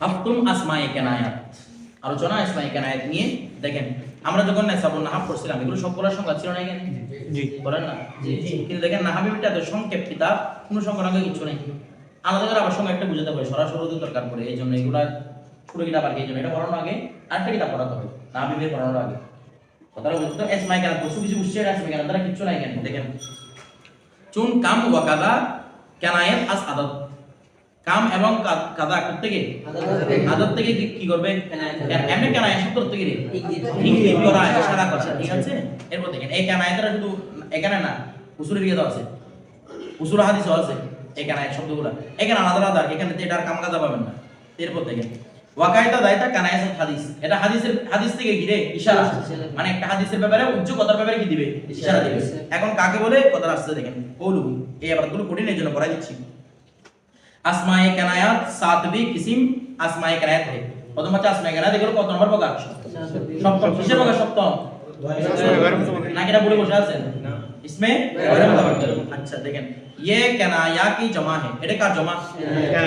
হাফতুম আসমায়ে কেনায়াত। আলোচনা আসমায়ে কেনায়াত নিয়ে দেখেন আমরা যখন নেসাবুন নাহাব পড়ছিলাম এগুলো সবগুলোর সংখ্যা ছিল না এখানে? জি বলেন না? কিন্তু দেখেন নাহাবিটা তো সংক্ষেপ কিতাব কোনো সংখ্যা কিছু নেই। আলাদা করে আবার সঙ্গে একটা বুঝাতে হবে সরাসরি দরকার পড়ে এই জন্য এগুলা পুরো কিতাব আর কি এই জন্য এটা পড়ানোর আগে আরেকটা কিতাব পড়াতে হবে নাহাবিবের পড়ানোর আগে। কথাটা বুঝতে তো? এসমাই কেন বসু কিছু বুঝছে এসমাই কেন তারা কিচ্ছু নাই কেন দেখেন। চুন কাম ওয়াকাদা কেনায়েত আস আদত। কাম এবং কাদা করতে গিয়ে? আদত থেকে কি- করবে? এমনি কেনায় শব্দ থেকে রে ইঙ্গিত করা ইশারা করা। ঠিক আছে? এরপর দেখেন এই কেনায়তটা শুধু এখানে না উসুলের ইয়ে আছে। উসুল হাদিসও আছে এই কেনায় শব্দগুলো। এখানে আলাদা আলাদা? এখানে তো এটার কাম কাজা পাবেন না। এরপর দেখেন ওয়াকাইতা দায়তা কানায়াস হাদিস। এটা হাদিসের হাদিস থেকে ঘিরে ইশারা মানে একটা হাদিসের ব্যাপারে উচ্চ কথার ব্যাপারে কি দিবে? ইশারা দিবে। এখন কাকে বলে? কথা আসছে দেখেন কৌলু এই আবারগুলো কঠিন এই জন্য পড়াই দিচ্ছি। আসমায়ে কানায়াত সাতবি কিসিম আসমায়ে কানায়াত है প্রথম হচ্ছে আসমায়ে কানায়াত এগুলো কত নম্বর প্রকার সপ্তম কিসের প্রকার সপ্তম না কেটা বলে বসে আছেন इसमें गैर मुतवक्किल अच्छा देखें ये कनाया की जमा है এটা কার জমা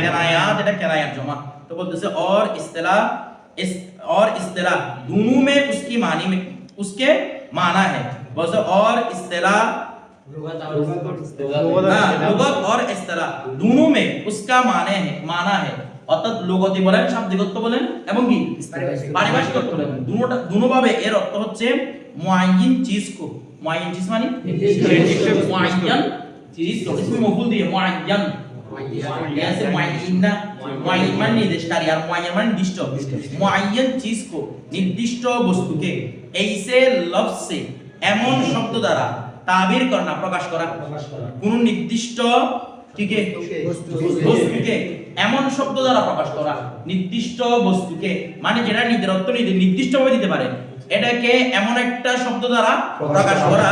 कनायात এটা कनायात जमा तो बोलते से और इस्तिलाह इस और इस्तिलाह दोनों में उसकी मानी में उसके माना है बोलते और इस्तिलाह हाँ, लुगत और इस्तिलाह दोनों में उसका माने है माना है অর্থাৎ লুগতি বলেন শাব্দিকত্ব বলেন এবং কি পারিভাষিক অর্থ বলেন দুটোটা দুটো ভাবে এর অর্থ হচ্ছে মুআয়্যিন চিজ কো মুআয়্যিন চিজ মানে মুআয়্যান চিজ কো इसमें मफूल दिए मुआय्यन ऐसे मुआय्यिन ना मुआय्यिन মানে নির্দিষ্টকারী আর মুআয়্যান মানে নির্দিষ্ট মুআয়্যান চিজ কো নির্দিষ্ট বস্তুকে এইসে লফজ সে এমন শব্দ দ্বারা তাবির করা প্রকাশ করা। কোন নির্দিষ্ট টিকে বস্তুকে। এমন শব্দ দ্বারা প্রকাশ করা। নির্দিষ্ট বস্তুকে মানে যেটা নিজের অর্থ নিজে নির্দিষ্টভাবে দিতে পারে। এটাকে এমন একটা শব্দ দ্বারা প্রকাশ করা।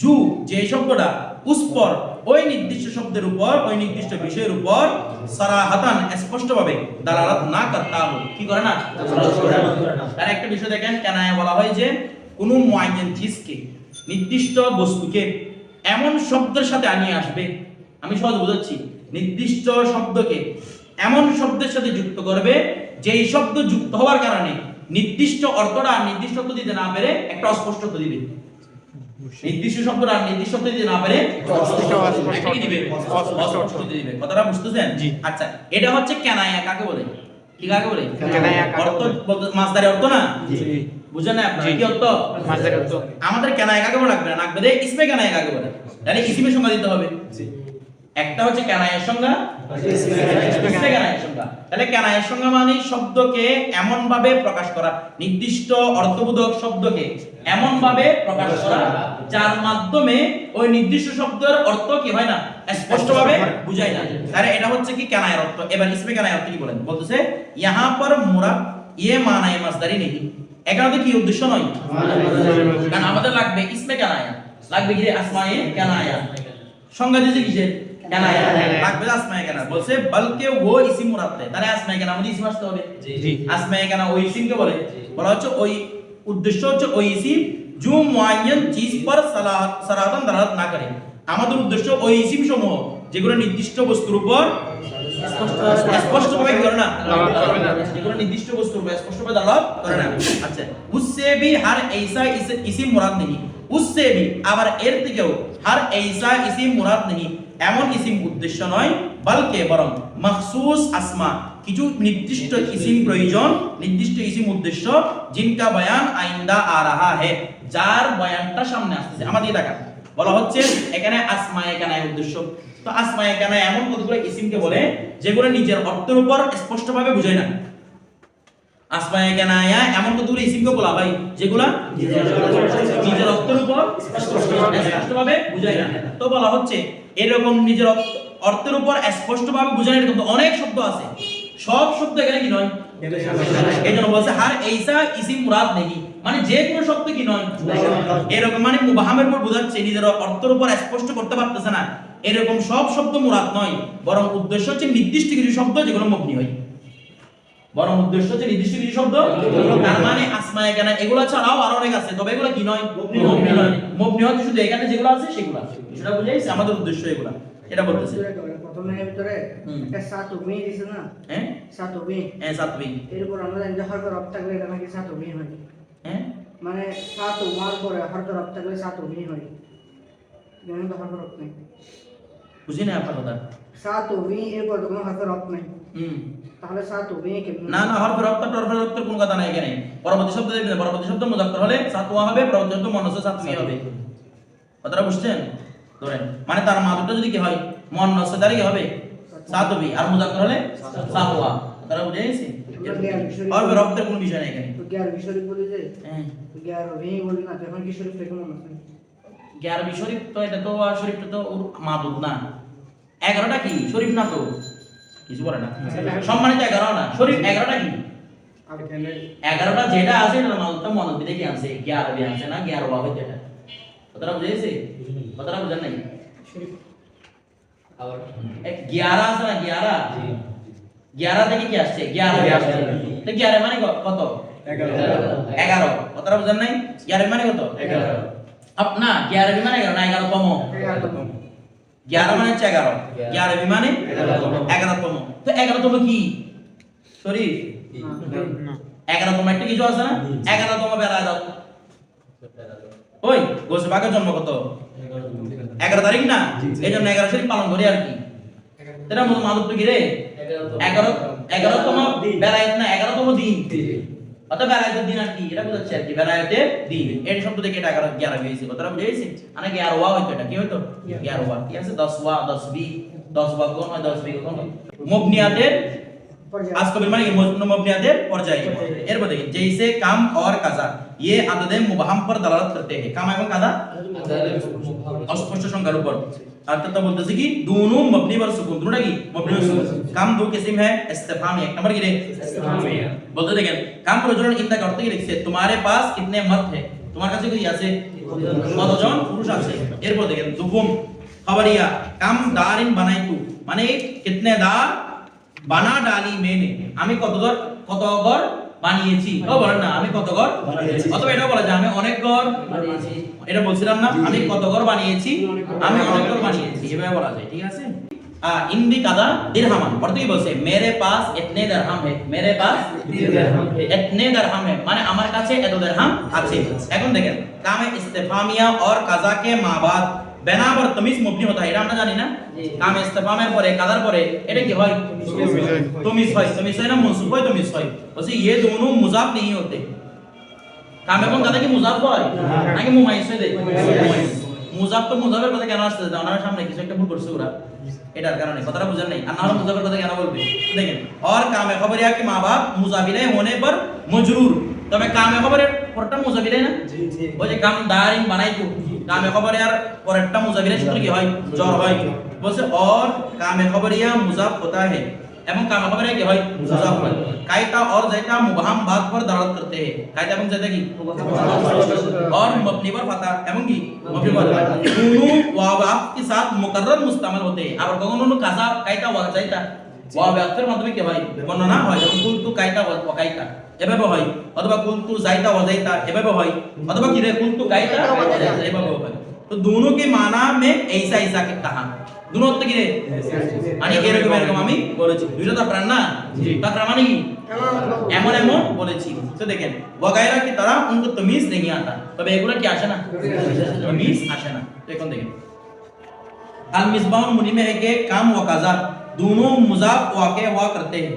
জু যে শব্দটা উস্পর ওই নির্দিষ্ট শব্দের উপর ওই নির্দিষ্ট বিষয়ের উপর সারাহাতান স্পষ্টভাবে দালালাত না করতা হো কি করে না? তার একটা বিষয় দেখেন কেন বলা হয় যে কোন মুআয়্যান চিজকে নির্দিষ্ট বস্তুকে এমন শব্দের সাথে আনিয়ে আসবে আমি সহজ বোঝাচ্ছি নির্দিষ্ট শব্দকে এমন শব্দের সাথে যুক্ত করবে যেই শব্দ যুক্ত হওয়ার কারণে নির্দিষ্ট অর্থটা আর নির্দিষ্ট অর্থ দিতে না পেরে একটা অস্পষ্ট অর্থ দিবে। নির্দিষ্ট শব্দটা আর নির্দিষ্ট অর্থ দিতে না পেরে দিবে। অস্পষ্ট। দিবে? কথাটা বুঝতেছেন? জি। আচ্ছা এটা হচ্ছে কেনায়া কাকে বলে? কি কাকে বলে? কেনায়া অর্থ? মাছদারি অর্থ না? জি। বুঝেন না? আপনারা কি অর্থ? আমাদের বলে রাখবে না দে ইসমে বলে তাহলে ইসিমের সংজ্ঞা দিতে হবে। একটা হচ্ছে কেনায়ের সংজ্ঞা ইসমে কেনায়ের সংজ্ঞা। তাহলে কেনায়ের সংজ্ঞা মানে শব্দকে এমন ভাবে প্রকাশ করা নির্দিষ্ট অর্থবোধক শব্দকে এমন ভাবে প্রকাশ করা যার মাধ্যমে ওই নির্দিষ্ট শব্দের অর্থ কি হয় না? স্পষ্টভাবে বুঝায় না। তাহলে এটা হচ্ছে কি কেনায়ের অর্থ? এবার ইসমে কেনায়ের অর্থ কি বলেন? বলতেছে ইহা পর মুরাদ ইয়ে মানায় মাসদারি নেই। এগারোতে কি উদ্দেশ্য নয়? কারণ আমাদের লাগবে ইসমে লাগবে কি আসমায়ে সংজ্ঞা দিয়েছে কিসের? মানে হচ্ছে চিজ পর না করে। আমাদের উদ্দেশ্য ওই ইসিম সমূহ যেগুলো নির্দিষ্ট বস্তুর উপর মানে নির্দিষ্ট আচ্ছা, ইসিম আবার এর থেকেও হার এইসা ইসিম মুরাদ নেই এমন ইসিম উদ্দেশ্য নয় বরং আসমা কিছু নির্দিষ্ট ইসিম প্রয়োজন নির্দিষ্ট ইসিম উদ্দেশ্য জিনকা বয়ান আইন্দা আ রাহা হে যার বয়ানটা সামনে আসতেছে। আমাদের দেখা বলা হচ্ছে এখানে আসমা এখানে উদ্দেশ্য। তো আসমায়ে কানায় এমন কতগুলো ইসিমকে বলে যেগুলো নিজের অর্থের উপর স্পষ্টভাবে বুঝায় না। আসমায়ে কানায়া এমন কতগুলো ইসিমকে বলা হয় যেগুলা নিজের অর্থের উপর স্পষ্টভাবে বুঝায় না? তো বলা হচ্ছে এরকম নিজের অর্থের উপর স্পষ্টভাবে বুঝায় না এরকম তো অনেক শব্দ আছে। সব শব্দ এখানে কি নয়? এই জন্য বলছে হার এইসা ইসিম মুরাদ নেই মানে যে কোনো শব্দ কি নয়? এরকম মানে মুবাহামের উপর বোঝাচ্ছে নিজের অর্থের উপর স্পষ্ট করতে পারতেছে না। এরকম সব শব্দ মুরাদ নয় বরং উদ্দেশ্য হচ্ছে নির্দিষ্ট কিছু শব্দ যেগুলো মগ্নি হয়। বরং উদ্দেশ্য হচ্ছে নির্দিষ্ট কিছু শব্দ তার মানে আসমা এখানে এগুলো ছাড়াও আরও অনেক আছে। তবে এগুলো কি নয়? মগ্নি নয়। মবনি হচ্ছে শুধু এখানে যেগুলো আছে সেগুলো সেটা বুঝাইছে আমাদের উদ্দেশ্য এগুলো। এটা বলতেছে। প্রথম লাইনের ভিতরে। একটা দিছে না? হ্যাঁ? হ্যাঁ সাতবি এরপর আমরা জানি যে হরফ রব থাকলে এটা নাকি হয়। হ্যাঁ? মানে সাত পরে রব থাকলে হয়। জানেন তো রব নেই বুঝি না আপনার কথা সাত মি এরপর তো কোনো হরফ রব নেই। হুম। তাহলে সাত কেমন না না হরফ রক্ত টরফ রক্ত কোন কথা নাই এখানে। পরবর্তী শব্দ দেখবেন পরবর্তী শব্দ মুজাক্কার হলে সাতওয়া হবে পরবর্তী শব্দ মুয়ান্নাস সাতমি হবে। কথাটা বুঝছেন? ধরেন মানে তার মাদুটা যদি কি হয় মুয়ান্নাস তাহলে কি হবে? সাতবি আর মুজাক্কার হলে সাতওয়া কথাটা বুঝে গেছি? হরফ রক্তের কোনো বিষয় নাই এখানে। তো গ্যার বিশরীফ বলি যে? হ্যাঁ। গ্যার মি বলি না? তখন কি শরীফ থেকে মনে আছে। গ্যারবি শরীফ তো এটা তো আর শরীফটা তো ওর মাদুদ না। এগারোটা কি? শরীফ না তো? কিছু বলে না। সম্মানিত এগারো না। শরীফ এগারোটা কি? এগারোটা যেটা আছে এটা মাদুদটা মনত বিদে কি আছে গ্যারবি আছে না? গ্যারোয়া হইতে এটা কথাটা বুঝে গেছে? কথাটা বুঝেন নাই? গ্যারা আছে না গ্যারা? গ্যারা থেকে কি আসছে? গ্যারা আসছে। তো গ্যারা মানে ক- কত? এগারো। কথাটা বুঝেন নাই? গ্যারা মানে কত? আপ- না গ্যারা মানে এগারো না এগারোতম। গ্যারো মানে হচ্ছে এগারো। গ্যারো মানে এগারোতম। তো এগারোতম কি? শরীফ? এগারোতম একটা কিছু আছে না? এগারোতম বেলা দাও। ওই গোসবাগের জন্ম কত? এগারো তারিখ না? এই জন্য এগারো শরীফ পালন করি আর কি। এটা মতো মাদক কি রে? এগারো এগারোতম বেলায়েত না এগারোতম দিন। অর্থাৎ বেলায়েতের দিন আর কি এটা বোঝাচ্ছে আর কি বেলায়েতের দিন এই শব্দ থেকে এটা এগারো গ্যারো হয়েছে কথাটা বুঝে গেছি মানে গ্যারো ওয়া হইতো এটা কি হইতো গ্যারো ওয়া ঠিক আছে দশ ওয়া দশ বি দশ ওয়া কোন হয় দশ বি কোন হয় মবনিয়াতের आज कबीर माने ये मौजूद मबनियातेर পর্যায় এরপর দেখি जैसे काम और काजा ये আদদে মুবহাম पर दलालत करते हैं काम এবং কাজা অস্পষ্ট সংখ্যার উপর অর্থাৎ বলতেছে কি दोनों मबनी पर सुकून दोनों কি मबनी पर सुकून काम दो किस्म है इस्तिफाम एक नंबर की रे বলতে দেখেন কাম রজুলান ইন্দা করতে গিয়ে লিখছে তোমারে পাস কিতনে মর্দ है তোমার কাছে কি আছে কতজন পুরুষ আছে এরপর দেখেন দুবুম খবরিয়া কাম দারিন বানাইতু মানে কিতনে দার বানা ডালি মেনে আমি কত ঘর কত ঘর বানিয়েছি। ও বলেন না আমি কত ঘর? অথবা এটাও বলা যায় আমি অনেক ঘর। বানিয়েছি। এটা বলছিলাম না আমি কত ঘর বানিয়েছি? আমি অনেক ঘর বানিয়েছি। এভাবে বলা যায় ঠিক আছে? ইনবি কাদা দিরহামান পড়তে বলছে মেরে পাস এতনে দিরহাম হে মেরে পাস এতনে দিরহাম হে। মানে আমার কাছে এত দিরহাম আছে। আচ্ছা, আচ্ছা। এখন দেখেন কামে ইস্তেফামিয়া ওর কাজাকে মা বাদ বেনাবর তমিজ মুবনি হতা হয় এটা আমরা জানি না কামে ইস্তিফামের পরে কাদার পরে এটা কি হয় তমিজ হয় তমিজ হয় না মনসুব হয় তমিজ হয় বলছে ये दोनों मुजाफ नहीं होते কাম এবং কাদা কি মুজাফ হয় নাকি মুমাইজ হয় দেয় মুজাফ তো মুজাফের কথা কেন আসছে ওনার সামনে কিছু একটা ভুল করছে ওরা এটার কারণে কথাটা বুঝেন নাই আর না হলে মুজাফের কথা কেন বলবে দেখেন और কামে খবরিয়া কি মা বাপ মুজাফিলে होने पर मजरूर তবে কামে খবরের পরটা মুজাফিলে না ওই যে কাম দারিন বানাইতো কামে খবরিয়ার পরেরটা মুজাফিরের সূত্র কি হয়? জ্বর হয়। বলছে, অর কামে খবরিয়া মুজাফ হতা হে এবং কামে খবরিয়া কি হয়? মুজাফ হয়। কাইতা অর জাইতা মুবাহাম বাদ পর দালালত করতে হে। কাইতা এবং জাইতা কি? অর মবনি পর ফাতা। এবং কি? মবনি পর কুনু ওয়া বা के সাথ মুকাররর মুস্তামল হতে আর কোনো কাসা, কাইতা ওয়া জাইতা ওয়া বাক্তের মাধ্যমে কি হয়? গণনা হয়। এবং কুনতু কাইতা ওয়া কাইতা। এভাবে হয়। অথবা কুলতু যাইতা অজাইতা এভাবে হয়। অথবা কি রে কুলতু গাইতা এভাবে হয়। তো দুনো কি মানা মে এইসা এইসা কে কাহা দুনো তো কি রে? মানে এরকম এরকম আমি বলেছি। দুটো তো প্রাণ না? তার মানে কি? এমন এমন বলেছি। তো দেখেন বগায়রা কি তারা উনকো তমিজ নেই আতা তবে এগুলো কি আসে না? তমিজ আসে না। তো এখন দেখেন। আল মিসবাউন মুনিমে है কাম काम व काजा ওয়াকে ওয়া করতে। हुआ करते हैं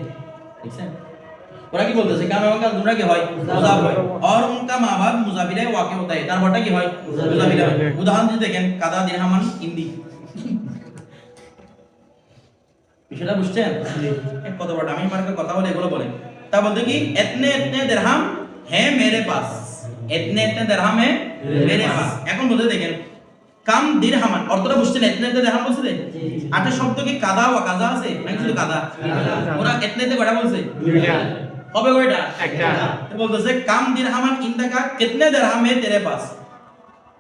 ওরা কি বলতেছে? কাম এবং কাজ দুটা কি হয়? মুজাফ হয়। আর উনকা মা মাবাদ মুজাফিলাই ওয়াকে হতা হয় তারপরটা কি হয়? মুজাফিলা উদাহরণ দিয়ে দেখেন কাদা দিরহামান হিন্দি। বিষয়টা বুঝছেন? কত বড় আমি মার্কে কথা বলে এগুলো বলে। তা বলতে কি এতনে এতনে দিরহাম হে মেরে পাস। এতনে এতনে দিরহাম হে মেরে পাস। এখন বলতে দেখেন কাম দিরহামান অর্থটা বুঝছেন? এতনে এতনে দিরহাম বলছে আটা শব্দ কি কাদা ওয়া কাজা আছে? নাকি শুধু কাদা? ওরা এতনে এতনে কথা বলছে? কবে কয়টা একটা। তো বলতেছে কাম দিরহামান ইনদাকা কিতনে দিরহাম है तेरे पास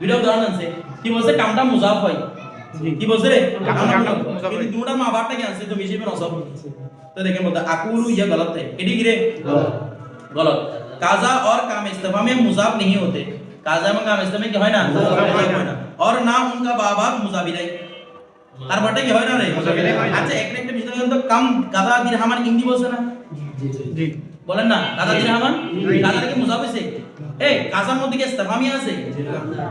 দুইটা উদাহরণ আছে কি বলছে কামটা মুজাফ হয় কি বলছে রে কাম- কামটা কামটা মুজাফ মুজাফ হয়। কিন্তু দুটা মা বাপটা কি আছে তো মিশিয়ে নসব তো দেখেন বলতে আকুলু ইয়া গলত है এটি কি রে গলত काजा और काम इस्तीफा में मुजाफ नहीं होते काजा में काम इस्तीफा में क्या है ना मुजाफ হয় না और ना उनका बाबा मुजाबिलाई তার বটে কি হয় না রে মুজাবিলাই হয় না। আচ্ছা একটা একটা বিষয় কিন্তু কাম কাদা দিরহামান হিন্দি বলছে না জি বলেন না কাজা দিরহামান কাজা কি মুজাব হইছে এই কাজার মধ্যে কি ইস্তেফামি আছে?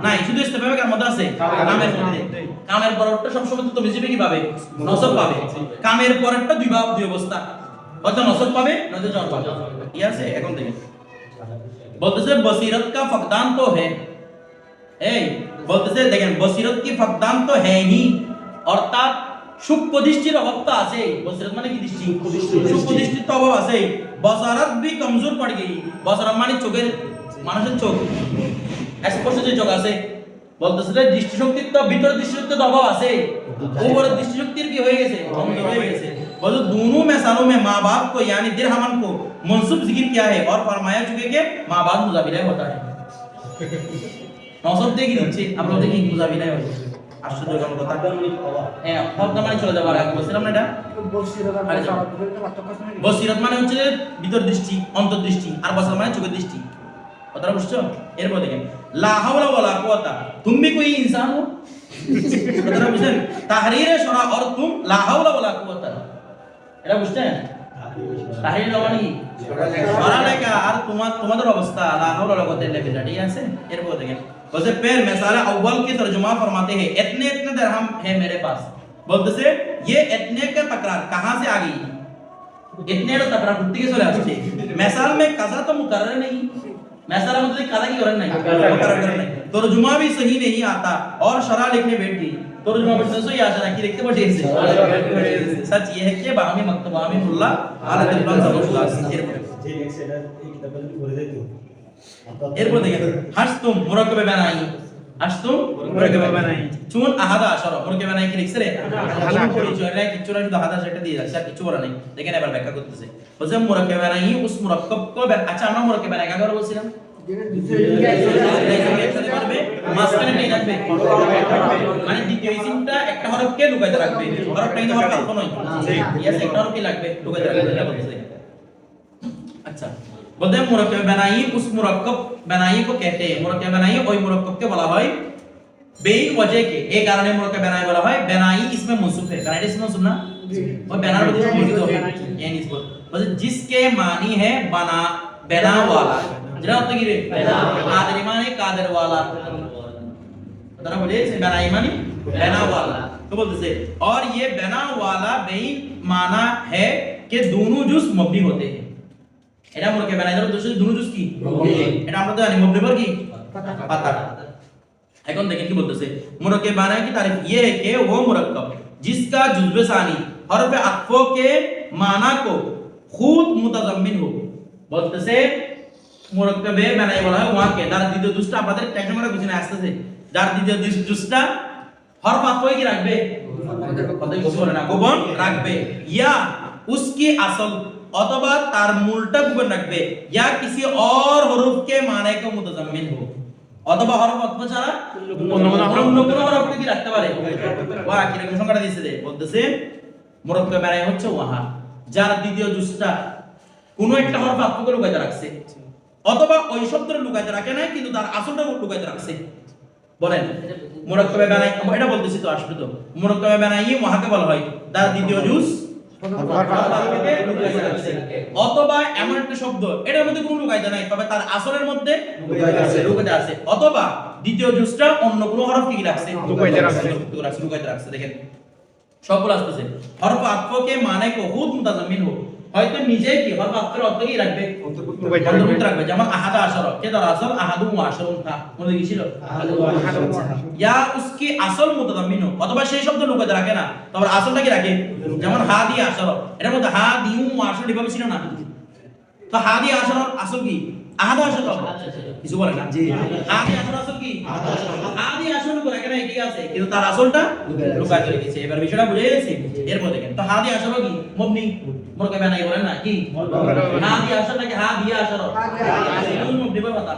নাই শুধু ইস্তেফামি কার মধ্যে আছে? কামের মধ্যে। কামের পরেরটা সবসময় তো জিবে কি পাবে? নসব পাবে। কামের পরেরটা দুই ভাব দুই অবস্থা। হয়তো নসব পাবে নয়তো জন পাবে। ই আছে? এখন থেকে বলতেছে বসিরত কা ফকদান তো হে এই বলতেছে দেখেন বসিরত কি ফকদান তো হ্যাঁ হে? নি অর্থাৎ সূক্ষ্ম দৃষ্টির অভাব তো আছে বসিরত মানে কি দৃষ্টি সূক্ষ্ম দৃষ্টির তো অভাব আছে বসারত भी कमजोर पड़ गई বসারত মানে চোখের মানুষের চোখ স্পর্শ যে চোখ আছে বলতেছে যে দৃষ্টিশক্তির তো ভিতর দৃষ্টিশক্তির তো অভাব আছে উপরের দৃষ্টিশক্তির কি হয়ে গেছে কমজোর হয়ে গেছে बोलो दोनों मिसालों में माँ बाप को यानी दिरहमन को मनसूब जिक्र किया है और फरमाया चुके कि माँ बाप मुजाबिला होता है নসব দিয়ে কি দিচ্ছে আমরা দেখি মুজাবিলা হয় আশ্চর্যজনক তাকে আমি হ্যাঁ হকামানি চলে যাবার আগে। বলছিলাম এটা? বসিরত মানে হচ্ছে ভিতর দৃষ্টি অন্তর্দৃষ্টি আর বসার মানে চোখের দৃষ্টি। কথাটা বুঝছ? এরপর দেখেন। লা হাওলা ওয়ালা কুওয়াতা। তুমি কই ইনসান? হো কথাটা বুঝছেন? তাহরিরে সরা আর তুম লা হাওলা ওয়ালা এটা বুঝছেন? তাহরির মানে কি পড়ালেখা আর তোমার তোমাদের অবস্থা লা হাওলা ওয়ালা কুওয়াতা ইল্লা বিল্লাহ ঠিক আছে এরপর দেখেন বলছে পের मिसाल अव्वल की तर्जुमा फरमाते हैं इतने इतने दिरहम है मेरे पास বলতেছে ये इतने का तकरार कहां से आ गई इतने रो तकरार कुत्ते के चले আসছে मिसाल में कजा तो मुकर्रर नहीं मिसाल में तो कजा की करन नहीं मुकर्रर करन नहीं तर्जुमा भी सही नहीं आता और शरह लिखने बैठ गई तर्जुमा भी सही आशा रखी लिखते बैठे से सच ये है कि बाहमी मक्तबा में मुल्ला आला तिरबान सबुल्लाह এরপর দেখেন হাসতুম মুরাক্কাবে বানাই বানাই চুন আহাদা আশারা মুরাক্কাবে বানাই কি লিখছে রে? পরিচয় রে কিছু না শুধু আহাদা সেটা দিয়ে রাখছে আর কিছু বলা নেই। দেখেন এবার ব্যাখ্যা করতেছে। বলছে মুরাক্কাবে বানাই উস মুরাক্কাব কো আচ্ছা আমরা মুরাক্কাবে বানাই কাকে বলা বলছিলাম? মানে দ্বিতীয় ইসিমটা একটা হরফকে লুকাইতে রাখবে। হরফটা কিন্তু হরফ নয়। একটা হরফকে লাগবে লুকাইতে রাখবে। এটা বলতেছে अच्छा बोलते हैं मुरक्कब बनाई उस मुरक्कब बनाई को कहते हैं मुरक्कब बनाई ওই মুরাক্কাবকে বলা হয় বেই वजह के এই কারণে মুরাক্কাব बनाई বলা হয় बनाई इसमें मौसूफ है बनाई इसमें मौसूफ ना और बना बदल से मौजूद हो ये निस्बत बस जिसके मानी है बना बना वाला जरा होता की रे कादर माने कादर वाला তারা বলে সে बनाई मानी बना वाला तो बोलते से और ये बना वाला बेई माना है कि दोनों जुज मबनी होते हैं এটা মুরকে বানাই ধরো দুশো দুনো জুস কি এটা আমরা তো জানি মবনি পর কি পাতা এখন দেখেন কি বলতেছে মুরকে বানাই की तारीफ ये है कि वो मुरक्कब जिसका जुज्व सानी हरफ अत्फो के माना को खुद मुतजम्मिन हो বলতেছে মুরক্কাবে বানাই বলা হয় ওয়াকে যার দ্বিতীয় জুসটা আপনাদের টেনশন করে বুঝিনা আসতেছে যার দ্বিতীয় জুসটা হরফ আত্ফো কি রাখবে কথা কিছু বলে না গোপন রাখবে ইয়া उसकी असल অথবা তার মূলটা গুগন রাখবে। ইয়া কিছু অর হরফ কে মানে কে মুতাজাম্মিন হো। অথবা হরফ অর্থ ছাড়া অন্য কোনো হরফকে কি রাখতে পারে? ওয়া কি রকম সংখ্যাটা দিয়েছে রে? বলতেছে মুরাক্কাব বানাই হচ্ছে ওয়াহা। যার দ্বিতীয় জুসটা কোন একটা হরফ আত্মকে লুকাইতে রাখছে। অথবা ওই শব্দটা লুকাইতে রাখে না কিন্তু তার আসলটা লুকাইতে রাখছে। বলেন মুরাক্কাবে বানাই এটা বলতেছি তো আসলে তো। মুরাক্কাবে বানাই ওয়াহাকে বলা হয়। তার দ্বিতীয় জুস অথবা এমন একটা শব্দ এটার মধ্যে কোনো লুকাইতে নাই তবে তার আসরের মধ্যে লুকাইতে আছে। অথবা দ্বিতীয় জুসটা অন্য কোনো হরফ কি রাখছে? লুকাইতে রাখছে। দেখেন। সবগুলো আসতেছে। হরফ আত্মকে মানে কো মুতাজামিন মুতাজাম্মিন হো হয়তো নিজে কি আত্মের অর্থ কি রাখবে অন্তর্ভুক্ত রাখবে যেমন আহাদা আসর কে তার আসল আহাদু মনে কি ছিল ইয়া উসকি আসল মুতাদাম্মিন অথবা সেই শব্দ লুকাতে রাখে না। তবে আসলটা কি রাখে যেমন হা দিয়ে আসর এর মধ্যে হা দিউ আসর এভাবে ছিল না। তো হা দিয়ে আশার আসল কি? আহাদা আশার কিছু বলে না? জি। হা দিয়ে আসল কি? হা দিয়ে আসল লুকাতে রাখে না কি আছে? কিন্তু তার আসলটা রেখেছে এবার বিষয়টা বুঝে গেছি। এরপর দেখেন তো হা দিয়ে আশার কি? মবনি। মুরকে বানাই বলেন না কি? হা দিয়ে আশার নাকি হা দিয়ে আশার মবনি বলে বাতা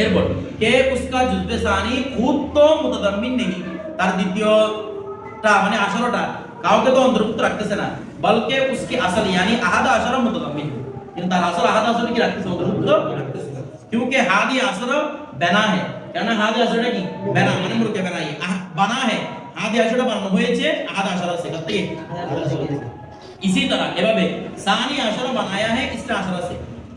এরপর কে উসকা জুজবে সানি খুদ তো মুতাদাম্মিন নেই তার দ্বিতীয়টা মানে আসরটা কাউকে তো অন্তর্ভুক্ত রাখতেছে না। বলকে উসকি আসল ইয়ানি আহাদা আসর মুতাদাম্মিন। কিন্তু তার আসর की रखते सोते हैं। तो क्योंकि हादी असर बना है। कहना हादी असरটা কি बना মানে মুরকে বানাই बना है। হাদি আসরটা हुए হয়েছে আহাদ আসরা से करते इसी तरह, ये बाबे, सानी আসরা बनाया है इस আসরা से।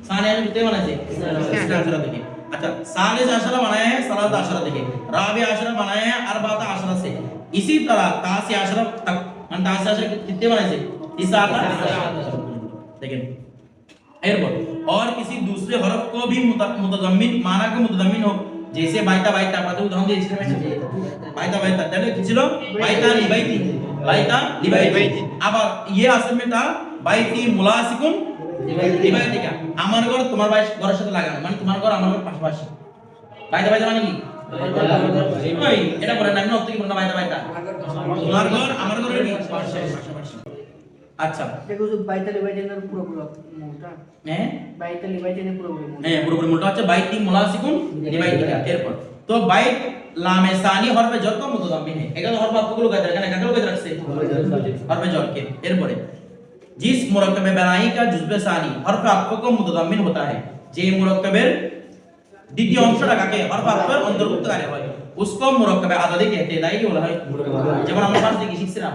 সানি আসরা কিতে বানাছে ইসরা আসরা देखिए अच्छा सालिस आशरा बनाया है सलात आशरा देखिए रावी आशरा बनाया है, अरबात आशरा से। इसी तरह, तासी आशरा तक, मन तासी कितने बनाए से इस देखिए लेकिन एरपर और किसी दूसरे हरफ को भी मुत- मुतजम्मिन माना के मुतजम्मिन हो जैसे বাইতা বাইতা আমরা তো উদাহরণ দিয়েছিলাম এটা বাইতা বাইতা তাহলে কি ছিল বাইতা লিবাইতি বাইতা লিবাইতি আবার ইয়ে আসল में था বাইতি মুলাসিকুন লিবাইতিকা আমার ঘর তোমার বাড়ি ঘরের সাথে লাগানো মানে তোমার ঘর আমার ঘর পাশাপাশি বাইতা বাইতা মানে কি ওই এটা বলেন না আমি নতুন কি বলেন না বাইতা বাইতা তোমার ঘর আমার ঘরের কি পাশাপাশি আচ্ছা দেখো যে বাইতালি বাইতানের পুরোপুরি মোটা হ্যাঁ বাইতালি বাইতানের পুরোপুরি মোটা হ্যাঁ পুরোপুরি মোটা হচ্ছে বাইতি মুলাসিকুন ডিভাইডিকা এরপর তো বাইত লামে সানি হরফে জর কা মুতাদাম্মিন है এখানে হরফ আপগুলো কায়দা এখানে কাকে কায়দা রাখছে হরফে জর के এরপরে जिस मुरक्कब बनाई का जुज़्व सानी हरफ आपको को मुतदाम्मिन होता है যে মুরাক্কাবের দ্বিতীয় অংশটা কাকে হরফ আপের অন্তর্ভুক্ত কারে হয় उसको মুরাক্কাবে আদাদি कहते हैं তাই কি বলা হয় যেমন আমরা ফার্স্ট দেখি শিখছিলাম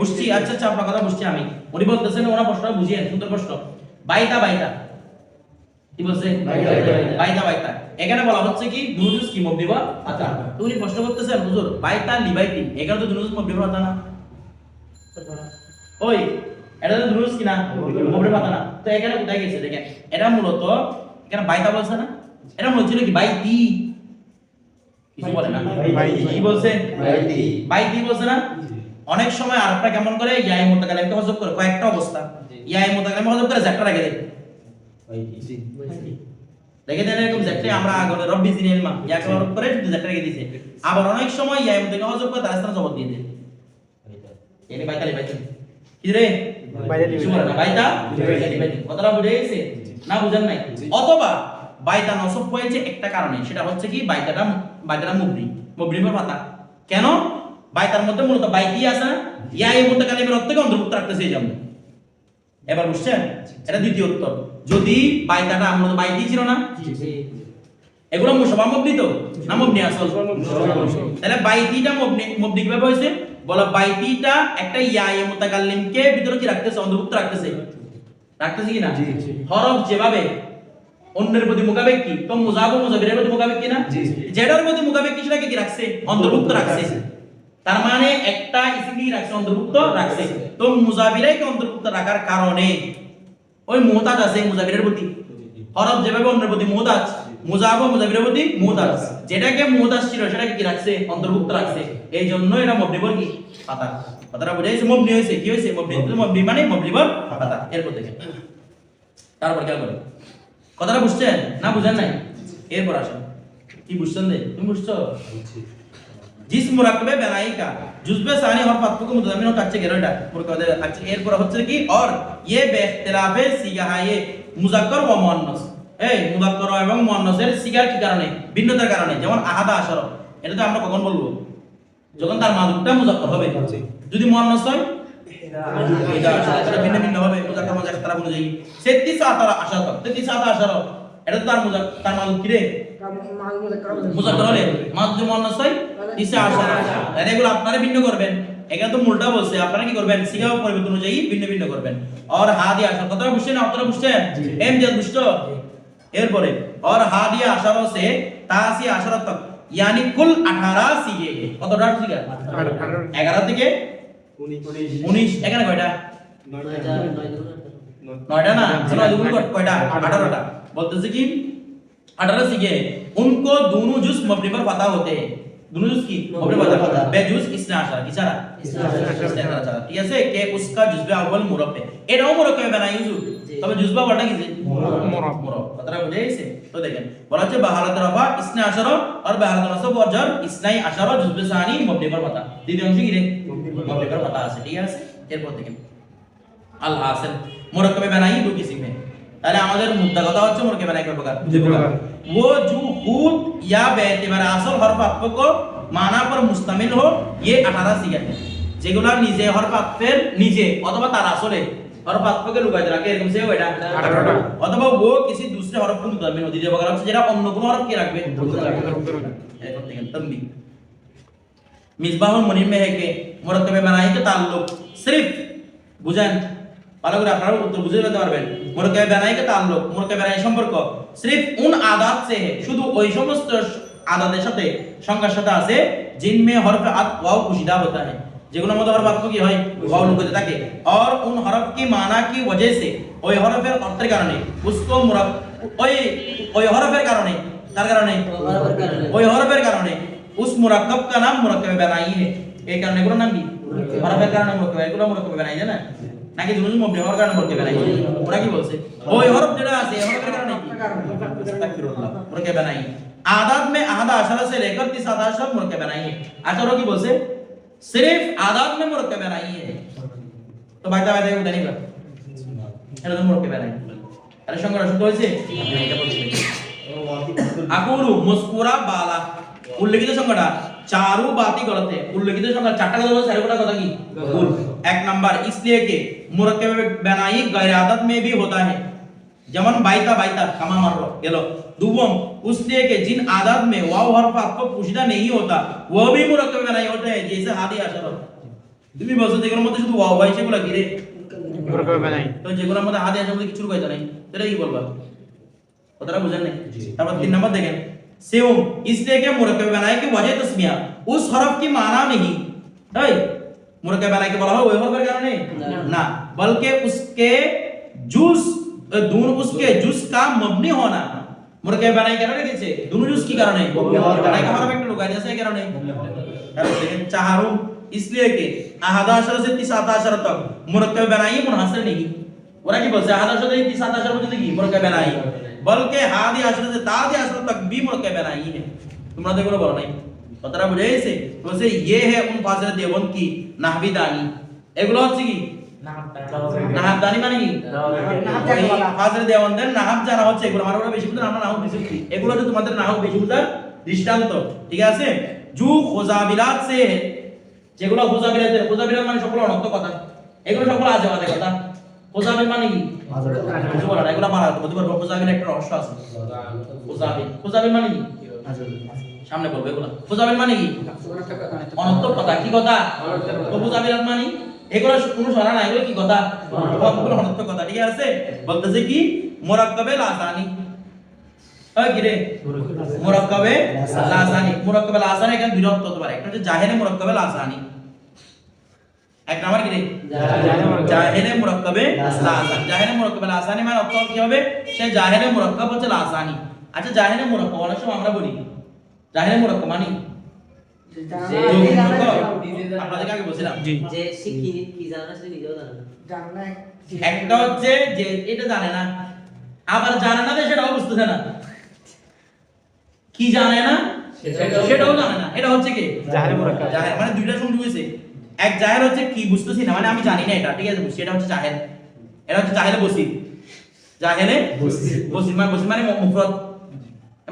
বুঝছি আচ্ছা আচ্ছা আপনার কথা বুঝছি আমি। উনি বলতেছেন ওনার প্রশ্নটা বুঝিয়ে সুন্দর প্রশ্ন। বাইতা বাইতা কি বলছে? বাইতা, বাইতা। বাইতা বাইতা এখানে বলা হচ্ছে কি দুনুজুস কি মবদিবা আতা উনি প্রশ্ন করতেছেন হুজুর বাইতা লিবাইতি এখানে তো দুনুজুস মবদিবা আতা না। ওই এটা তো দুনুজুস কি না মবদিবা আতা না। তো এখানে কোথায় গেছে দেখেন এটা মূলত এখানে বাইতা বলছে না? এটা মূলত ছিল কি বাইতি? কিছু বলে না। বাইতি। বলছে? বাইতি বলছে না? অনেক সময় আরেকটা কেমন করে? ইয়াই মুতাকালিমকে হযব করে। কয়েকটা অবস্থা। ইয়াই মুতাকালিম হযব করে জ্যাকটা রেখে দেয় দেখে দেন এরকম জ্যাকটে। আমরা আগে রব্বি জিনিল মা ইয়াকে হযব করে জ্যাকটা রেখে দিয়েছে। আবার অনেক সময় ইয়াই মুতাকালিম হযব করে তার স্থানে জবর দিয়ে দেয় এনে বাইতালি বাইতালি। কি রে? বাইতালি কিছু বলে না, বাইতা। কথাটা বুঝে গেছে? না বুঝেন নাই? অথবা বাইতা নসব হয়েছে একটা কারণে। সেটা হচ্ছে কি? বাইতাটা বাইতাটা মুবরি। মুবরি পর পাতা। কেন? বাইতার মধ্যে মূলত বাইতি আছে? না ইয়া এই মধ্যে কালিমের অর্থকে অন্তর্ভুক্ত রাখতেছে এই জন্য এবার বুঝছেন? এটা দ্বিতীয় উত্তর। যদি বাইতাটা মূলত বাইতি ছিল না? এগুলো মুসবা মবনি তো? না মবনি আসল তাহলে বাইতিটা মবনি মবনি কীভাবে হয়েছে? বলো বাইতিটা একটা ইয়া এ মুতাকাল্লিমকে ভিতরে কি রাখতেছে অন্তর্ভুক্ত রাখতেছে? রাখতেছে কি না? হরফ যেভাবে অন্যের প্রতি মোকাবেক কি তো মুজাবু মুজাবিরের প্রতি মোকাবেক কি না যেটার প্রতি মোকাবেক কি সেটাকে কি রাখছে? অন্তর্ভুক্ত রাখছে। তার মানে একটা ইসমি রাখছে, অন্তর্ভুক্ত রাখছে। তো মুজাবিরাইকে অন্তর্ভুক্ত রাখার কারণে? ওই মোহতাজ আছে মুজাবিরের প্রতি। হরফ যেভাবে অন্যের প্রতি মুহতাজ মুজাবু মুজাবিরের প্রতি মুহতাজ। যেটাকে মোহতাজ ছিল, সেটাকে কি রাখছে? অন্তর্ভুক্ত রাখছে। এই জন্য এটা মবনিবর কি? পাতা কথাটা বুঝে গেছে মবনি হয়েছে। কি হয়েছে? মবনি মবনি মানে মবনিবর পাতা এরপর দেখেন। তারপর খেয়াল করেন। কথাটা বুঝছেন? না বুঝেন নাই? এরপর আসেন। কি বুঝছেন রে? তুমি বুঝছ? জিস মুরাকবে বেনাইকা জুজবে সানি হর পাত্র মুদামিন মুদামিন কাচ্চে আছে পুরো কদে আছে এর পর হচ্ছে কি অর ইয়ে বেখতলাফে সিগাহায়ে মুজাক্কর ওয়া মুআন্নাস এই মুজাক্কর এবং মুআন্নাসের সিগার কি কারণে ভিন্নতার কারণে যেমন আহাদা আশর এটা তো আমরা কখন বলব যখন তার মাদুকটা মুজাক্কর হবে হচ্ছে যদি মুআন্নাস হয় ভিন্ন ভিন্ন হবে মুজাক্কর মুজাক্কর তারা বলে যাই সে তিসা তারা আশার তিসা তারা এটা তার মুজাক্কর মাদুক কি রে মুজাক্কার হলে মুয়ান্নাস হয় ইসা আশারা এগুলো আপনারা ভিন্ন করবেন। এখানে তো মূলটা বলছে আপনারা কি করবেন? সিগাও পরিবর্তন অনুযায়ী ভিন্ন ভিন্ন করবেন। আর হা দিয়ে আসার কথা বুঝছেন আপনারা বুঝছেন? এম দিয়ে দুষ্ট? এরপরে আর হা দিয়ে আসার আছে তা সি আসার তক ইয়ানি কুল 18 সিগে কতটা সিগা 11 থেকে উনিশ। এখানে কয়টা? নয়টা। না? কয়টা? 18টা বলতেছে কি? अठारह सीखे उनको दोनों जुज मबनी पर पता होते हैं दोनों जुज की मबनी पर था बेजुज इसने आशा की सारा इसने आशा। इसने आशा ठीक है से के उसका जुजबे अव्वल मुरब्बे এটাও মুরক্কাবে বানাই ইউজু জি। তবে জুজবা বলটা কি যে মুরব্বা। মুরব্বা কথাটা বুঝে গেছে তো দেখেন বলা হচ্ছে বাহালাত রফা ইসনে আশারো আর বাহালাত নসব ওয়ার জার ইসনাই আশারো জুজবে সানি মবনি पर পাতা দ্বিতীয় অংশ কি রে মবনি पर পাতা আছে ঠিক আছে এরপর দেখেন আল হাসিল মুরক্কাবে বানাই দু কিসিম है তাহলে আমাদের মুদ্দা কথা হচ্ছে মুরক্কাবে বানাই কয় প্রকার দুই প্রকার। वो जो खुद या बेतिबार আসল হরফ আত্মক মানা पर मुश्तमिल हो ये 18 সিগা है যেগুলো নিজে হরফ আত্মের নিজে অথবা তার আসলে হরফ আত্মকে লুকাইতে রাখে এরকম সে ওইটা 18টা। অথবা ও কিছু दूसरे হরফ को मुतमिल हो দ্বিতীয় প্রকার হচ্ছে যেটা অন্য কোনো হরফ কে রাখবে এরকম দেখেন তম্বি মিসবাহুল মুনির में है कि মুরাক্কাবে বানাই के ताल्लुक सिर्फ বুঝেন ভালো করে আপনারা উত্তর বুঝে যেতে পারবেন। মুরকাবে বেনাই কে তাল্লুক মুরকাবে বেনাই সম্পর্ক? সির্ফ উন আদাত সে শুধু ওই সমস্ত আদাতের সাথে সংখ্যার সাথে আছে জিনমে হরফ আত ওয়াও কুশিদা হতা হ্যায় যেগুলোর মধ্যে হরফ আত্ম কি হয়? ওয়াও লুকতে থাকে। আর উন হরফ কি মানা কি ওয়াজে সে? ওই হরফের অর্থের কারণে। উসকো মুরাব ওই ওই হরফের কারণে। তার কারণে? ওই হরফের কারণে। উস মুরাক্কাব কা নাম মুরাক্কাবে বেনাই হ্যায় এই কারণে এগুলোর নাম কি? হরফের কারণে মুরাক্কাব এগুলো মুরাক্কাবে বেনাই জানা নাকি জুনুন মবনি হওয়ার কারণে বলতে বানাই ওরা কি বলছে ওই হরফ যেটা আছে হরফের কারণে কারণে আস্তাগফিরুল্লাহ ওরা কে বানাই আদাদ মে आधा अशरा সে लेकर तीस आधा अशर मुरकब बनाई है अशरों की बोल से सिर्फ़ आदात में मुरकब बनाई है তো বাইতে বাইতে এটা নিবা এটা তো মুরকে বেড়াই এটা সঙ্গে অসুখ হয়েছে আকুরু মুসকুরা বালা উল্লেখিত সংখ্যাটা চারু বাতি গলত है উল্লেখিত সংখ্যা চারটা কথা বলছে চারটা কথা কি ভুল এক নাম্বার इसलिए कि मुरक्कब बनाई गैर आदत में भी होता है যেমন বাইতা বাইতা কামা মারলো গেল দুবম उसलिए कि जिन आदत में वाव हर्फ आपको पूछना नहीं होता वो भी मुरक्कब बनाई होते हैं जैसे हादी अशरफ তুমি বলছো যেগুলোর মধ্যে শুধু ওয়াও ভাই সেগুলো কি রে মুরব্বা বানাই তো যেগুলোর মধ্যে হাদি আসার মধ্যে কিছু কইতা নাই এটা কি বলবা কথাটা বুঝেন নাই তারপর তিন नंबर देखें सेवम इसलिए कि मुरक्कब बनाए की वजह तस्मिया उस हरफ की माना नहीं है मुरक्कब बनाए के बोला हो वही हरफ का नहीं ना बल्कि उसके जुज दून उसके जुज का मबनी होना मुरक्कब बनाए के কারণে গেছে দুনো जुज की কারণে बनाए का हरफ একটা লুকাই আছে এই কারণে তাহলে দেখেন চাহারুম इसलिए कि আহাদা আশরা से तीस আশরা तक मुरक्कब बनाई मुनहसर नहीं ওরা কি বলছে আহাদা আশরা থেকে तीस আশরা পর্যন্ত কি মুরক্কব बनाई বলকে হাদি আসলে তাদি আসলে তকবীম কে বানাই है। তোমরা দেখো বলো নাই কথাটা বুঝে গেছে বলছে ইয়ে হে উন ফাজলে দেবন কি নাহবিদানি এগুলো হচ্ছে কি নাহাবদানি মানে কি ফাজলে দেবনদের নাহাব যারা হচ্ছে এগুলো আমার বেশি বুঝতে আমরা নাহাব বেশি এগুলো হচ্ছে তোমাদের নাহাব বেশি বুঝার দৃষ্টান্ত ঠিক আছে জু খোজাবিলাত সে যেগুলো খোজাবিলাতের খোজাবিলাত মানে সকল অনর্থ কথা এগুলো সকল আজে বাজে কথা খোজাবিল মানে কি বুঝতে পারো এগুলো মারা পারব একটা রহস্য আছে খোজাবিল মানে কি সামনে বলব এগুলো খোজাবিল মানে কি কথা কি কথা মানে এগুলো কোনো সরা না এগুলো কি কথা সবগুলো কথা ঠিক আছে বলতেছে কি মোরাক্কাবে লাসানি মুরাক্কাবে লাসানি মুরাক্কাবে লাসানি এখানে অর্থ হতে পারে একটা হচ্ছে জাহেলে মুরাক্কাবে লাসানি এক নাম্বার কি রে? জাহেলে মুরাক্কাবে লাসানি। জাহেলে মুরাক্কাবে লাসানি মানে অর্থ কি হবে? সে জাহেলে মুরাক্কাব হচ্ছে লাসানি। আচ্ছা জাহেলে মুরাক্কাব অনেক সময় আমরা বলি। জাহেলে মুরাক্কাব মানে? যোগী আগে বলছিলাম। যে সে কি কি জানে না সে নিজেও জানে না। একটা হচ্ছে যে এটা জানে না আবার জানে না যে সেটাও বুঝতেছে না। কি জানে না? সেটাও জানে না। এটা হচ্ছে কি? জাহেলে মুরাক্কাব। জাহেল মানে দুইটা শুনতে হয়েছে। এক জাহেল হচ্ছে কি বুঝতেছি না মানে আমি জানি না এটা ঠিক আছে সেটা হচ্ছে জাহেল এটা হচ্ছে জাহেলে বসির। জাহেলে বসির। মানে বসির মানে মুফরদ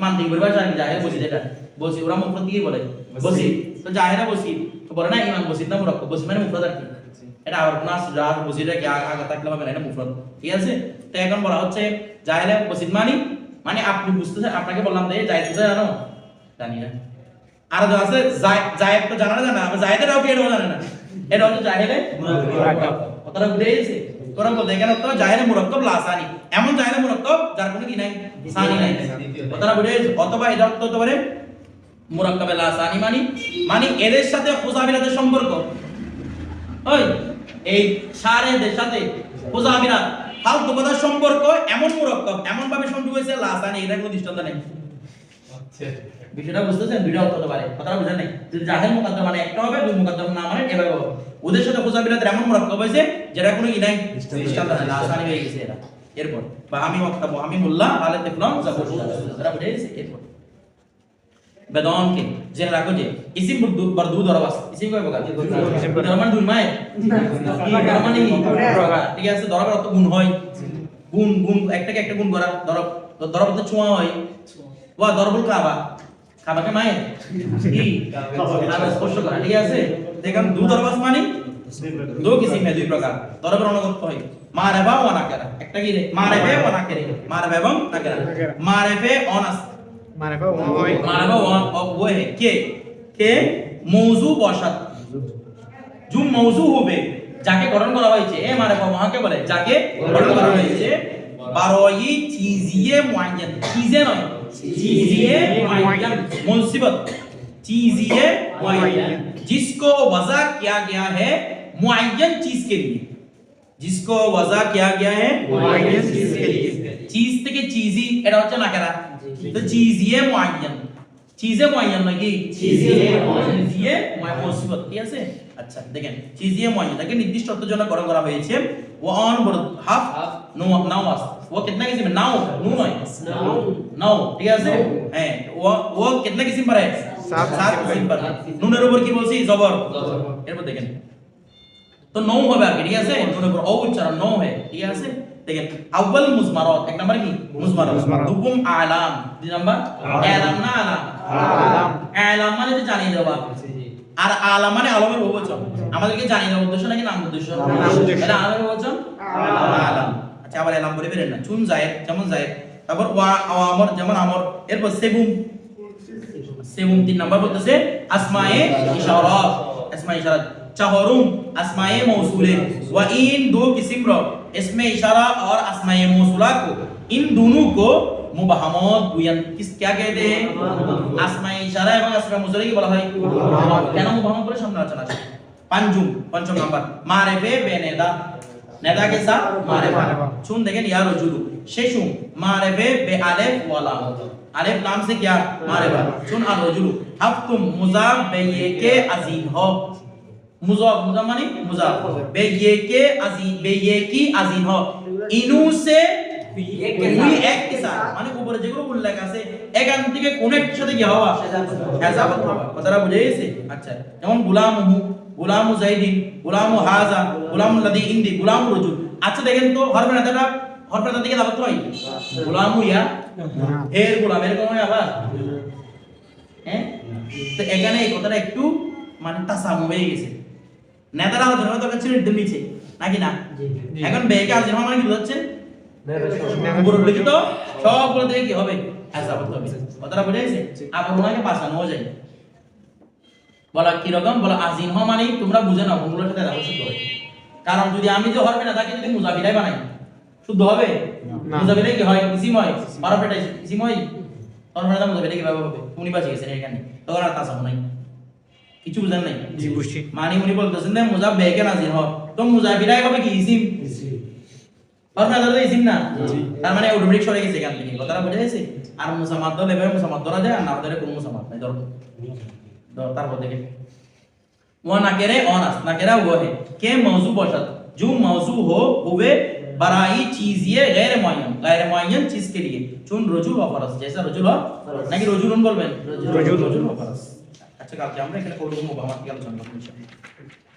মান ঠিক বলবা জানি জাহেল বসির এটা। বসির ওরা মুফরদ কি বলে। বসির। তো জাহেলে বসির। তো বলে না ইমান বসির না মুরাক্কাব বসির মানে মুফরদ আর কি। এটা আর কোন আছে জাহাজ বসিরটা কি আগা থাকলে হবে না এটা মুফরদ ঠিক আছে? তো এখন বলা হচ্ছে জাহেলে বসির মানে মানে আপনি বুঝতেছেন আপনাকে বললাম যে জাহেদ জানো? জানি না। আর আছে জায়- জায়েদ তো জানা না জানা জায়েদেরও কি এটাও জানে না। এটা হচ্ছে জাহেলে মুরাক্কাব। কথাটা বুঝে গেছে? তোরা বলতে এখানে তো জাহেলে মুরাক্কাব লাসানি এমন জাহেলে মুরাক্কাব যার কোনো কি নাই? সানি নাই। কথাটা বুঝে গেছে? অথবা এটা অর্থ হতে পারে মুরাক্কাবে লাসানি মানে মানে এদের সাথে সম্পর্ক। ওই এই সারেদের সাথে খুজাবিলাত ফালতু কথার সম্পর্ক এমন মুরাক্কাব এমন ভাবে সংযোগ হয়েছে লাসানি এটা কোনো দৃষ্টান্ত নেই। বিষয়টা বুঝতেছেন? দুইটা অর্থ হতে পারে কথাটা বুঝেন নাই? যদি জাহেল মুকাদ্দাম মানে একটা হবে দুই মুকাদ্দাম না মানে এভাবে হবে। ওদের সাথে খোঁজা বিলাতের এমন মুরাক্কাব হয়েছে যেটা কোনো ই নাই। দৃষ্টান্ত আসানি হয়ে গেছে এরা। এরপর বা আমি ওয়াক্তাবু আমি মোল্লা আলে তেফলন জাবর এরা বুঝে গেছে। এরপর বেদন के জেনে রাখো যে ইসিম বরদু বরদু দরবাস ইসিম কয় প্রকার? ইসিম দরমান দুই মায় দরমান কি ঠিক আছে দরবার অত গুণ হয়। গুণ গুণ একটাকে একটা গুণ করা। দরব দরব তো ছোঁয়া হয়। ওয়া দরবুল কাবা। খাবাকে মায়ের? কি খাবার স্পর্শ করা। ঠিক আছে? দু দরবাস মানে? দু কিসিম দুই প্রকার। দরবার অনুগত হয়। মার একটা কি রে? মার মার এবং মার অনাস মার মার কে? কে? মৌজু বসাত। জুম মৌজু হবে। যাকে গঠন করা হয়েছে। এ মার এফে বলে। যাকে গঠন করা হয়েছে। বারোই চিজিয়ে মুআইয়ান। চিজে নয়। চিজিয়ে মুআয়্যান मुंसिबत चीजिए मुआय्यन जिसको वजह किया गया है मुआय्यन चीज के लिए जिसको वजह किया गया है मुआय्यन चीज के लिए। চিজ থেকে চিজি এটা হচ্ছে না কেরা তো চিজিয়ে মুআয়্যান চিজে মুআয়্যান নাকি চিজিয়ে মুআয়্যান। চিজিয়ে মুআয়্যান মুসিবত ঠিক আছে আচ্ছা দেখেন চিজিয়ে মুআয়্যান তাকে নির্দিষ্ট অর্থের জন্য গঠন করা হয়েছে ও অন বড় হাফ হাফ। নো নাও আস ও कितना किस्म है नाउ नू नॉय नाउ। नाउ ঠিক আছে হ্যাঁ ও ও कितना किस्म पर है सात সাত किस्म पर। কিসিম पर सात किस्म। নুনের উপর কি বলছি জবর জবর। এরপর দেখেন তো নৌ হবে আগে ঠিক আছে নুনের উপর ও উচ্চারণ নৌ হয় ঠিক আছে দেখেন আউয়াল মুজমারাত এক নাম্বার কি মুজমারাত মুজমারাত। দুকুম আলাম দুই নাম্বার আলাম না আলাম আলাম। আলাম মানে যে জানিয়ে দেওয়া আর আলাম মানে আলমের বহুবচন আমাদেরকে জানিয়ে দেওয়ার উদ্দেশ্য নাকি নাম উদ্দেশ্য নাম উদ্দেশ্য। এটা আলমের বহুবচন আলাম আচ্ছা আবার এলাম বলে বেরেন না চুন জায়েদ যেমন জায়েদ তারপর ওয়া আমর যেমন আমর এরপর সেবুম সেবুম তিন নাম্বার বলতেছে আসমায়ে ইশারাত আসমায়ে ইশারাত চাহরুম আসমায়ে मौसूले व इन दो किस्म रो इसमें इशारा और असमाए मौसूला को इन दोनों को মুবাহামত বুয়ান কিস क्या कहते हैं আসমায়ে ইশারা এবং আসমায়ে মৌসুলা কি বলা হয় কেন মুবাহামত বলে সামনে আলোচনা আছে পাঞ্জুম পঞ্চম নাম্বার মারেফে বেনেদা নেদা के साथ मारेफा सुन देखें या रजुलु शेषुम मारेफे बे अलिफ वाला अलिफ नाम से क्या मारेफा सुन अल रजुलु हफ्तुम मुजाफ बे ये के अजीम हो मुजाफ मुजाफ माने मुजाफ बे ये के अजीम बे ये की अजीम हो इनु से এক কে দুই সাথ। এক কে সাথ মানে উপরে যেগুলো উল্লেখ আছে এখান থেকে কোন একটার সাথে কি হওয়া হেজাবত হওয়া কথাটা বুঝে গেছে আচ্ছা যেমন গুলামুহু গুলামু জাইদিন গুলামু হাজা গুলামু লাদি ইন্দি গুলামু রজুল আচ্ছা দেখেন তো হরফে নেতাটা হরফে নেতা থেকে দাবত হয়? গুলামু ইয়া এর গুলাম এরকম হয় আবার? হ্যাঁ? তো এখানে এই কথাটা একটু মানে তাসামু হয়ে গেছে। নেতারা হয়তো হয়তো কাছে একদম নিচে নাকি না? এখন বেকে হওয়া মানে কি লিখিত সবগুলো থেকে কি হবে? হেসাবত হবে। কথাটা বুঝে গেছে? আবার ওনাকে বাঁচানো যায়। বলা কীরকম বলা আজিন হ মানে তোমরা বুঝে নাও ওগুলোর সাথে দেখো শুদ্ধ হবে। কারণ যদি আমি যে হরফে না তাকে যদি মুজাফিরাই বানাই শুদ্ধ হবে? না। মুজাফিরাই কি হয়? ইসিম হয় হরফেটা ইসিম হয় মুজাফিরাই কীভাবে হবে? উনি বাঁচে গেছেন এখানে। তখন আর তাসামু নাই। কিছু বুঝেন নাই? জি বুঝছি। মানে উনি বলতেছেন যে মুজাফ বেকে নাজির হ তো মুজাফিরাই হবে কি ইসিম? হরফে তো ইসিম না? তার মানে অটোমেটিক সরে গেছে এখান থেকে। কথাটা বুঝে গেছে? আর মুসামাদ দল এভাবে মুসামাদ ধরা যায় আর না ধরে কোনো মুসামাদ নাই। ধরো, তারপর দেখে वो नकेरे और अस नकेरा वो है के मौजू बशत जो मौजू हो हुए बराई चीज ये गैर मुअय्यन गैर मुअय्यन चीज के लिए चुन रजुल व फरस जैसा रजुल हो নাকি রজুলুন বলবেন রজুল। রজুল ও ফরস আচ্ছা কালকে আমরা এখানে করব মুবাহাত কি আলোচনা করব ইনশাআল্লাহ